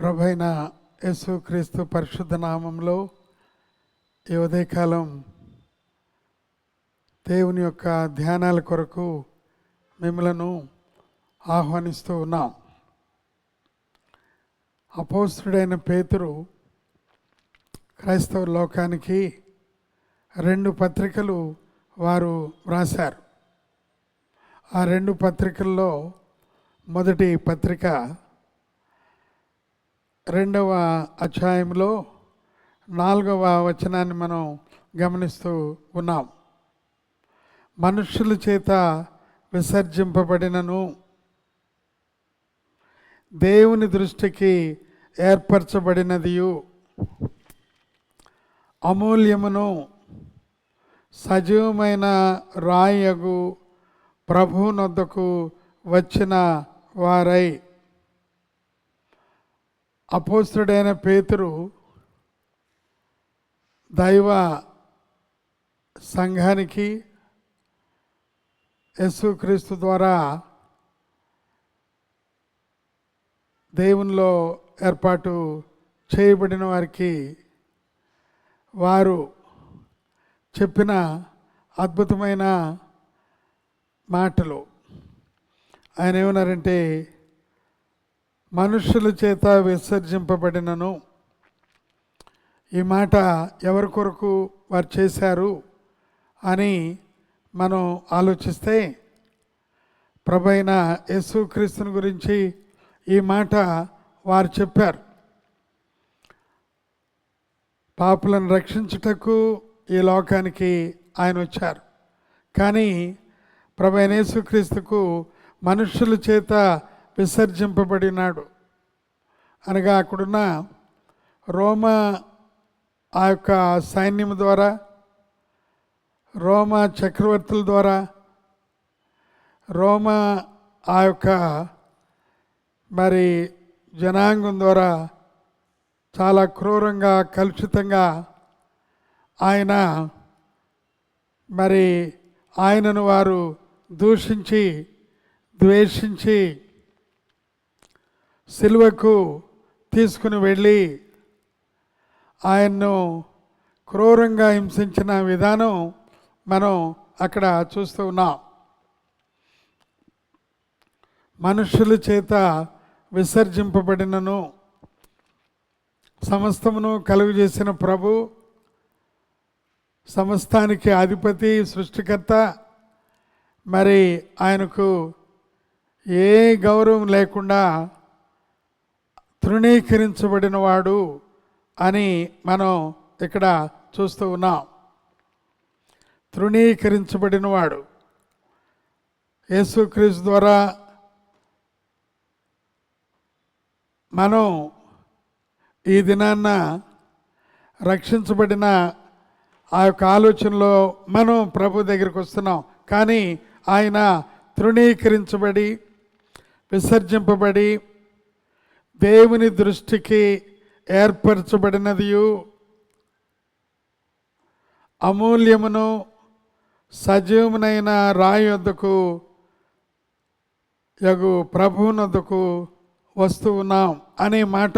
ప్రభైన యేసుక్రీస్తు పరిశుద్ధ నామంలో ఈ ఉదయకాలం దేవుని యొక్క ధ్యానాల కొరకు మిమ్మలను ఆహ్వానిస్తూ ఉన్నాం. అపోస్తుడైన పేతురు క్రైస్తవ లోకానికి రెండు పత్రికలు వారు వ్రాశారు. ఆ రెండు పత్రికల్లో మొదటి పత్రిక రెండవ అధ్యాయంలో నాలుగవ వచనాన్ని మనం గమనిస్తూ ఉన్నాం. మనుషుల చేత విసర్జింపబడినను దేవుని దృష్టికి ఏర్పరచబడినదియు. అమూల్యమును సజీవమైన రాయగు ప్రభునొద్దకు వచ్చిన వారై అపోస్తుడైన పేతురు దైవ సంఘానికి యేసుక్రీస్తు ద్వారా దేవునిలో ఏర్పాటు చేయబడిన వారికి వారు చెప్పిన అద్భుతమైన మాటలు. ఆయన ఏమన్నారంటే మనుషుల చేత విసర్జింపబడినను. ఈ మాట ఎవరి కొరకు వారు చేశారు అని మనం ఆలోచిస్తే ప్రభైన యేసుక్రీస్తుని గురించి ఈ మాట వారు చెప్పారు. పాపులను రక్షించుటకు ఈ లోకానికి ఆయన వచ్చారు. కానీ ప్రభైన యేసుక్రీస్తుకు మనుషుల చేత విసర్జింపబడినాడు. అనగా అక్కడున్న రోమా ఆ యొక్క సైన్యం ద్వారా రోమా చక్రవర్తుల ద్వారా రోమా ఆ యొక్క మరి జనాంగం ద్వారా చాలా క్రూరంగా కలుషితంగా ఆయన మరి ఆయనను వారు దూషించి ద్వేషించి సిలువకు తీసుకుని వెళ్ళి ఆయన్ను క్రూరంగా హింసించిన విధానం మనం అక్కడ చూస్తూ ఉన్నాం. మనుషుల చేత విసర్జింపబడినను సమస్తమును కలుగు చేసిన ప్రభు సమస్తానికి అధిపతి సృష్టికర్త. మరి ఆయనకు ఏ గౌరవం లేకుండా తృణీకరించబడినవాడు అని మనం ఇక్కడ చూస్తూ ఉన్నాం. తృణీకరించబడినవాడు. యేసుక్రీస్తు ద్వారా మనం ఈ దినాన్న రక్షించబడిన ఆ యొక్క ఆలోచనలో మనం ప్రభు దగ్గరికి వస్తున్నాం. కానీ ఆయన తృణీకరించబడి విసర్జింపబడి దేవుని దృష్టికి ఏర్పరచబడినదియు. అమూల్యమును సజీవమునైన రాయి వద్దకు యగు ప్రభువునొద్దకు వస్తూ ఉన్నాం అనే మాట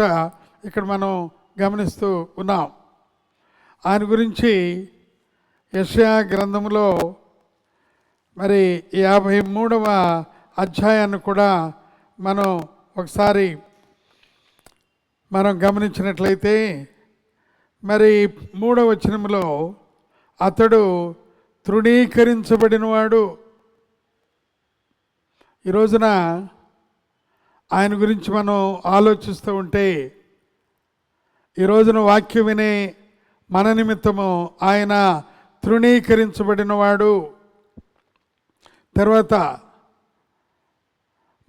ఇక్కడ మనం గమనిస్తూ ఉన్నాం. ఆయన గురించి యషయా గ్రంథంలో మరి యాభై మూడవ అధ్యాయాన్ని కూడా మనం ఒకసారి మనం గమనించినట్లయితే మరి మూడవ వచనంలో అతడు తృణీకరించబడినవాడు. ఈ రోజున ఆయన గురించి మనం ఆలోచిస్తూ ఉంటే ఈ రోజున వాక్యం వినే మన నిమిత్తము ఆయన తృణీకరించబడినవాడు. తర్వాత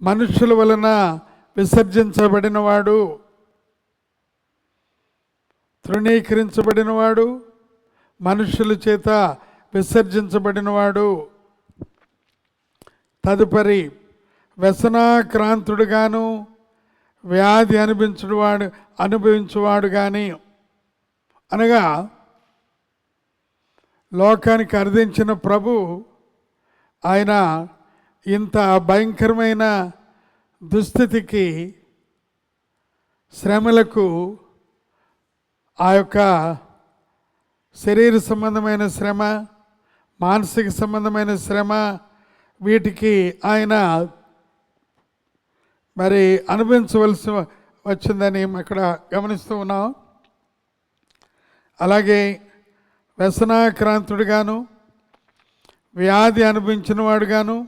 మనుషుల వలన విసర్జించబడినవాడు. తృణీకరించబడినవాడు మనుషుల చేత విసర్జించబడినవాడు. తదుపరి వ్యసనాక్రాంతుడుగాను వ్యాధి అనిపించువాడు అనుభవించువాడు కానీ అనగా లోకానికి అర్థించిన ప్రభు ఆయన ఇంత భయంకరమైన దుస్థితికి శ్రమలకు ఆ యొక్క శరీర సంబంధమైన శ్రమ మానసిక సంబంధమైన శ్రమ వీటికి ఆయన మరి అనుభవించవలసి వచ్చిందని అక్కడ గమనిస్తూ ఉన్నాం. అలాగే వ్యసనాక్రాంతుడుగాను వ్యాధి అనుభవించిన వాడుగాను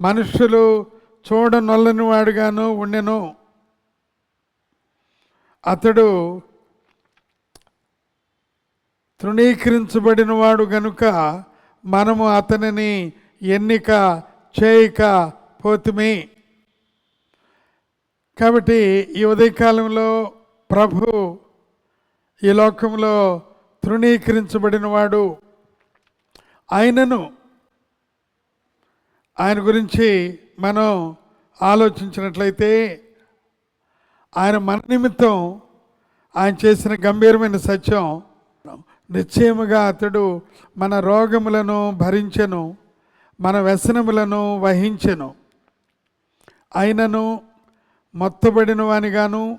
మనుషులు చూడనొల్లని వాడుగాను ఉండెను. అతడు తృణీకరించబడినవాడు గనుక మనము అతనిని ఎన్నిక చేయక పోతుమి. కాబట్టి ఈ ఉదయకాలంలో ప్రభు ఈ లోకంలో తృణీకరించబడినవాడు. ఆయనను ఆయన గురించి మనం ఆలోచించినట్లయితే ఆయన మన నిమిత్తం ఆయన చేసిన గంభీరమైన సత్యం. నిశ్చయముగా అతడు మన రోగములను భరించెను మన వ్యసనములను వహించెను. అయినను మొత్తబడిన వానిగాను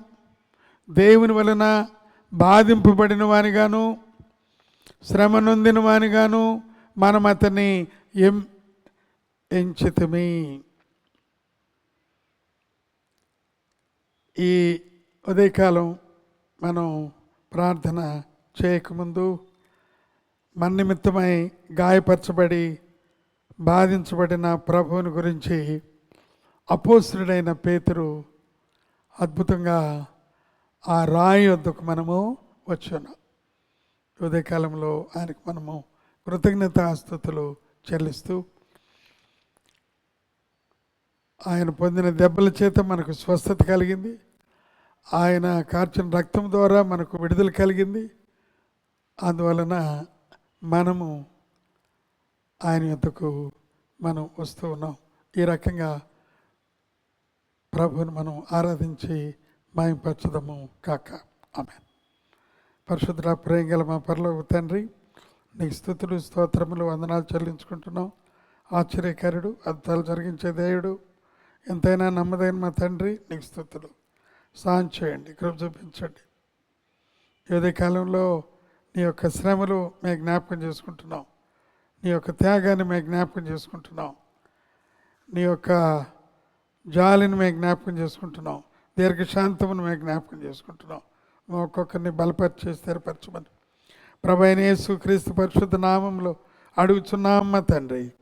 దేవుని వలన బాధింపబడిన వానిగాను శ్రమ నొందిన వానిగాను మనం అతన్ని ఎం ఎంచితమే. ఈ ఉదయకాలం మనం ప్రార్థన చేయకముందు మన నిమిత్తమై గాయపరచబడి బాధించబడిన ప్రభువుని గురించి అపోసుడైన పేతురు అద్భుతంగా ఆ రాయి వద్దకు మనము వచ్చున్నాం ఉదయకాలంలో ఆయనకు మనము కృతజ్ఞతాస్థుతులు చెల్లిస్తూ ఆయన పొందిన దెబ్బల చేత మనకు స్వస్థత కలిగింది. ఆయన కార్చిన రక్తం ద్వారా మనకు విడుదల కలిగింది. అందువలన మనము ఆయన ఎంతకు మనం వస్తూ ఉన్నాం. ఈ రకంగా ప్రభుని మనం ఆరాధించి మాయంపరచదము కాక. ఆమె పరిశుద్ధ ప్రేమ గల మా పరలోక తండ్రి నీకు స్థుతులు స్తోత్రములు వందనాలు చెల్లించుకుంటున్నాం. ఆశ్చర్యకారుడు అద్భుతాలు జరిగించే దేవుడు. ఎంతైనా నమ్మదైన మా తండ్రి నీకు స్థుతులు సాయం చేయండి కృప చూపించండి. ఏదే కాలంలో నీ యొక్క శ్రమలు మేము జ్ఞాపకం చేసుకుంటున్నాం. నీ యొక్క త్యాగాన్ని మేము జ్ఞాపకం చేసుకుంటున్నాం. నీ యొక్క జాలిని మేము జ్ఞాపకం చేసుకుంటున్నాం. దీర్ఘశాంతమును మేము జ్ఞాపకం చేసుకుంటున్నాం. మా ఒక్కొక్కరిని బలపరిచి స్థిరపరచమని. ప్రభైన యేసు క్రీస్తు పరిశుద్ధ నామంలో అడుగుచున్నాం మా తండ్రి.